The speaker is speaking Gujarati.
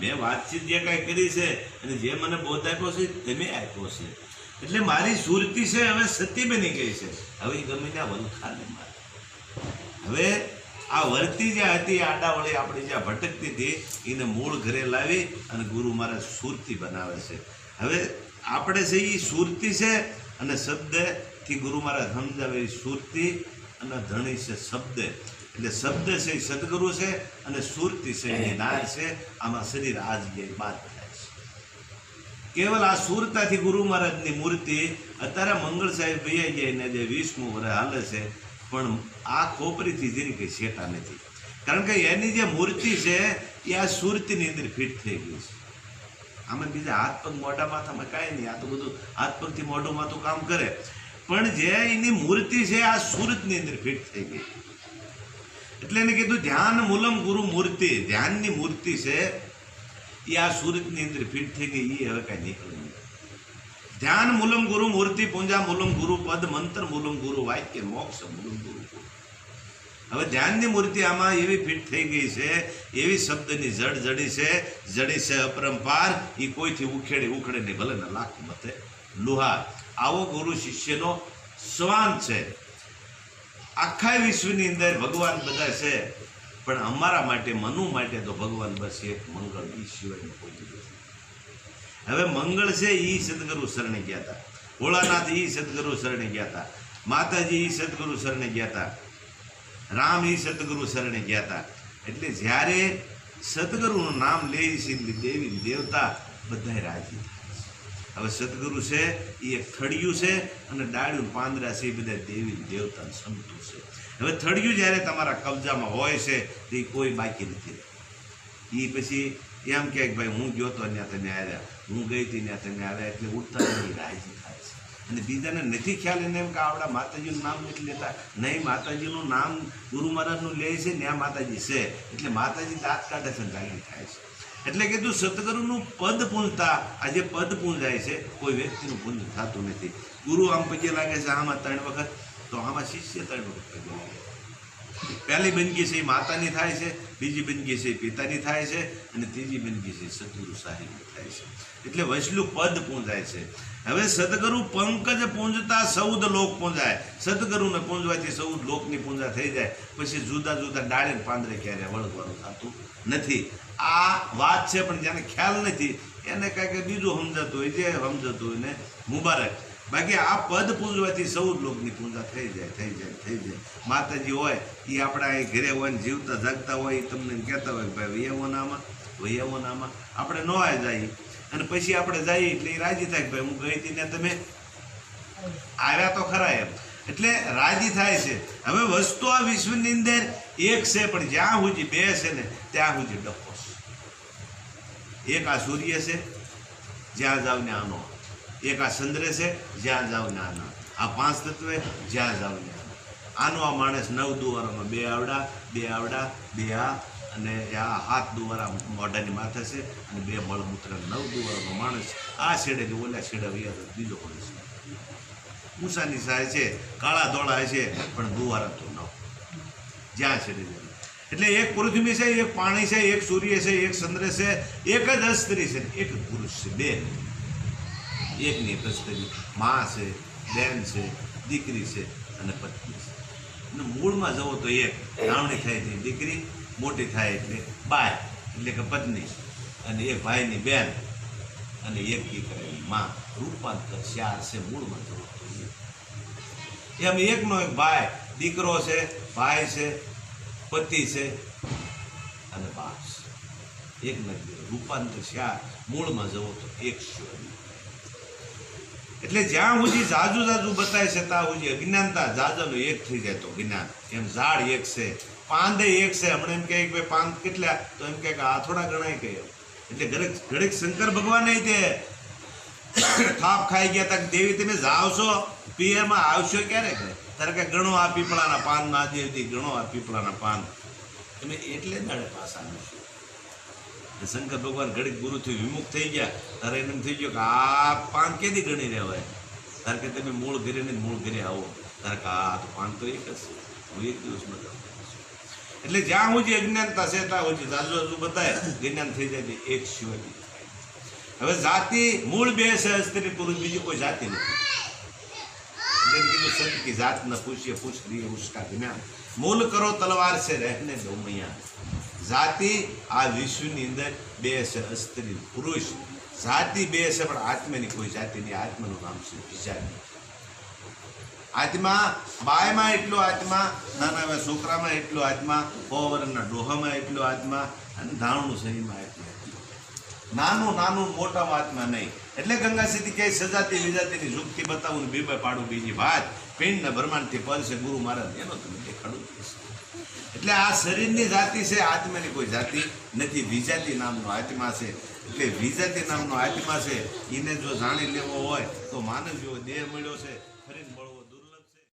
મેં વાતચીત જે કાંઈ કરી છે અને જે મને બોધ આપ્યો છે તમે આપ્યો છે. એટલે મારી સુરતી છે, હવે સતી બની ગઈ છે. હવે ગમે ત્યાં વલખાને મારે. હવે આ વર્તી જે હતી આડાવળી આપણી જ્યાં ભટકતી હતી, એને મૂળ ઘરે લાવી અને ગુરુ મારા સુરતી બનાવે છે. હવે આપણે છે એ સુરતી છે અને શબ્દથી ગુરુ મારા સમજાવે સુરતી અને ધણી છે શબ્દ. એટલે શબ્દ છે એ સદગુરુ છે અને સુરતી છે એ નાર છે. આમાં શરીર આ જગ્યાએ બાદ થાય છે. કેવલ આ સુરતાથી ગુરુ મહારાજની મૂર્તિ અત્યારે મંગળ સાહેબ ભૈયા ગયા ને જે વીસમું વર્ષ હાલે છે, પણ આ ખોપરીથી જેની કંઈ શેટા નથી. કારણ કે એની જે મૂર્તિ છે એ આ સુરતીની અંદર ફિટ થઈ ગઈ છે. આમાં બીજા હાથ પગ મોઢા માથામાં કાંઈ નહીં, આ તો બધું હાથ પગથી મોઢું માથું કામ કરે. પણ જે એની મૂર્તિ છે આ સુરતની અંદર ફિટ થઈ ગઈ. એટલે એને કીધું, ધ્યાન મૂલમ ગુરુ મૂર્તિ. ધ્યાનની મૂર્તિ છે, એ આ સુરતની અંદર ફિટ થઈ ગઈ એ હવે કાંઈ નીકળે નહીં. ધ્યાન મૂલમ ગુરુ મૂર્તિ, પૂંજા મૂલમ ગુરુ, પદ મંત્ર મૂલમ ગુરુ, વાક્ય મોક્ષ મૂલમ ગુરુ. હવે ધ્યાનની મૂર્તિ આમાં એવી ફિટ થઈ ગઈ છે, એવી શબ્દની જડ જડી છે જડી છે અપરંપાર એ કોઈથી ઉખેડી ઉખડે નહીં, ભલે ને લાખ મતે. લુહાર, આવો ગુરુ શિષ્યનો સ્વાન છે. આખા વિશ્વની અંદર ભગવાન બધા છે. પણ અમારા માટે, મનુ માટે તો ભગવાન બસ એક મંગળ એ સિવાયનું કોઈ. હવે મંગળ છે એ સદગુરુ શરણે ગયા હતા. ભોળાનાથ એ સદગુરુ શરણે ગયા હતા. માતાજી એ સદગુરુ શરણે ગયા હતા. રામ એ સદગુરુ શરણે ગયા હતા. એટલે જ્યારે સદગુરુનું નામ લે છે દેવી દેવતા બધાય રાજી. હવે સદગુરુ છે એ એક થળિયું છે અને ડાળ્યું પાંદરા છે એ બધા દેવી દેવતા સમતું છે. હવે થળિયું જ્યારે તમારા કબજામાં હોય છે, તો એ કોઈ બાકી નથી એ પછી એમ કહે કે ભાઈ હું ગયો તો ત્યાં તમે આવ્યા હું ગઈ હતી ત્યાં તમે આવ્યા એટલે ઉઠતા રાજી થાય છે. અને બીજાને નથી ખ્યાલ એને એમ કે આપણા માતાજીનું નામ નથી લેતા. નહીં, માતાજીનું નામ ગુરુ મહારાજનું લે છે ત્યાં માતાજી છે. એટલે માતાજી દાંત કાઢે છે રાજી થાય છે. એટલે કીધું સદગુરુનું પદ પૂંજતા, આજે પદ પૂંજાય છે, કોઈ વ્યક્તિનું પૂંજ થતું નથી. ગુરુ આમ પગે લાગે છે, આમાં ત્રણ વખત? તો આમાં શિષ્ય ત્રણ વખત પગે પહેલી બંદગી છે એ માતાની થાય છે, બીજી બંદગી છે એ પિતાની થાય છે, અને ત્રીજી બંદગી છે સદગુરુ સાહેબની થાય છે. એટલે વૈષ્ણુ પદ પૂંજાય છે. હવે સદગુરુ પંકજ પૂંજતા સૌદ લોક પૂંજાય. સદગુરુને પૂંજવાથી સૌદ લોકની પૂંજા થઈ જાય. પછી જુદા જુદા ડાળે પાંદરે ક્યારે વળગવાનું થતું નથી. આ વાત છે, પણ જેને ખ્યાલ નથી, એને કાંઈક બીજું સમજાતું હોય, જે સમજાતું હોય ને, મુબારક. બાકી આ પદ પૂજવાથી સૌ લોકની પૂજા થઈ જાય થઈ જાય થઈ જાય. માતાજી હોય, એ આપણા અહીં ઘરે હોય ને જીવતા જાગતા હોય, એ તમને કહેતા હોય કે ભાઈ વૈયાવો નામાં વૈયાવો નામાં આપણે ન આવી જઈએ. અને પછી આપણે જઈએ એટલે એ રાજી થાય કે ભાઈ હું ગઈ ને તમે આવ્યા તો ખરા એમ. એટલે રાજી થાય છે. હવે વસ્તુ આ વિશ્વની અંદર એક છે, પણ જ્યાં સુધી બે છે ને, ત્યાં સુધી છે એક આ સૂર્ય છે, જ્યાં જાવ ને આનો. એક આ ચંદ્ર છે, જ્યાં જાવ ને આનો. આ પાંચ તત્વે, જ્યાં જાવ ને આનો. આનો આ માણસ નવ દુવારામાં બે આવડા બે આવડા, બે આ, અને આ હાથ દુવારા મોઢાની માથે છે, અને બે મળમૂત્ર નવ દુવારાનો માણસ. આ છેડે કે ઓલા છેડે વૈયા તો બીજો કોઈ છે. મૂસાની સાય છે, કાળા ધોળા છે પણ દુવારા તો ન જ્યાં છેડે જાય એટલે એક પૃથ્વી છે, એક પાણી છે, એક સૂર્ય છે, એક ચંદ્ર છે, એક જ અસ્ત્રી છે, એક પુરુષ છે, બે એકની એક અસ્ત્રી મા છે, બેન છે, દીકરી છે અને પત્ની છે. અને મૂળમાં જવો તો એક નાવણી થાય એટલે દીકરી, મોટી થાય એટલે બાય, એટલે કે પત્ની. અને એક ભાઈની બેન અને એક દીકરાની માં. રૂપાંતર ચાર છે, મૂળમાં જવો તો એમ એકનો એક ભાઈ, દીકરો છે, ભાઈ છે પતિ છે અને બાપ છે. એક નથી રૂપાંતર ચાર મૂળમાં જવો તો એક શિવ એટલે જ્યાં સુધી જાજુ જાજુ બતાય છે, ત્યાં સુધી અજ્ઞાનતા જાજાનું એક થઈ જાય તો જ્ઞાન. એમ ઝાડ એક છે, પાંદે એક છે. હમણાં એમ કહે કે પાંદ કેટલા? તો એમ કહે કે આ થોડા ગણાય કહે. એટલે ઘરેક ઘરેક શંકર ભગવાન તે. થાપ ખાઈ ગયા તા દેવી તમે જાઓ છો પિયરમાં આવશો ક્યારે? કે તારે કે ગણો આ પીપળાના પાન ના દેવતી ગણો આ પીપળાના પાન. તમે એટલે દાડે પાછા આવશો શંકર ભગવાન ઘડીક ગુરુથી વિમુખ થઈ ગયા. તારે એને થઈ ગયો કે આ પાન કેદી ગણી રહેવાય? તારે કે તમે મૂળ ઘરે ને મૂળ ઘરે આવો. તારે કે આ તો પાન તો એક જ હું એક દિવસમાં એટલે જ્યાં સુધી અજ્ઞાનતા છે ત્યાં સુધી જાજુ જાજુ બતાવે જ્ઞાન થઈ જાય એક નથી. હવે જાતિ મૂળ બે છે, સ્ત્રી પુરુષ બીજી કોઈ જાતિ નથી. એટલે એમ કીધું સંત કી જાત ન પૂછીએ પૂછ લીએ ઉસકા જ્ઞાન મૂલ કરો તલવાર છે રહેને દો મૈયા જાતિ આ વિશ્વની અંદર બે છે સ્ત્રી પુરુષ. જાતિ બે છે, પણ આત્માની કોઈ જાતિ નહીં આત્માનું નામ છે વિજાતિ આત્મા બાયમાં એટલો આત્મા નાના એવા છોકરામાં એટલો આત્મા, પોવરના ડોહામાં એટલો આત્મા, અને ધાણું શરીરમાં એટલો આત્મા. નાનું નાનું, મોટામાં આત્મા નહીં. એટલે ગંગા સીધી કહે, સજાતી વિજાતીની ઝુકતી બતાવું બીબે પાડું બીજી વાત. પિંડને બ્રહ્માંડથી પર છે, ગુરુ મહારાજ, એનો તમે દેખાડું. એટલે આ શરીરની જાતિ છે, આત્માની કોઈ જાતિ નથી. વિજાતિ નામનો આત્મા છે. એટલે વિજાતિ નામનો આત્મા છે, એને જો જાણી લેવો હોય તો માનવ જેવો દેહ મળ્યો છે.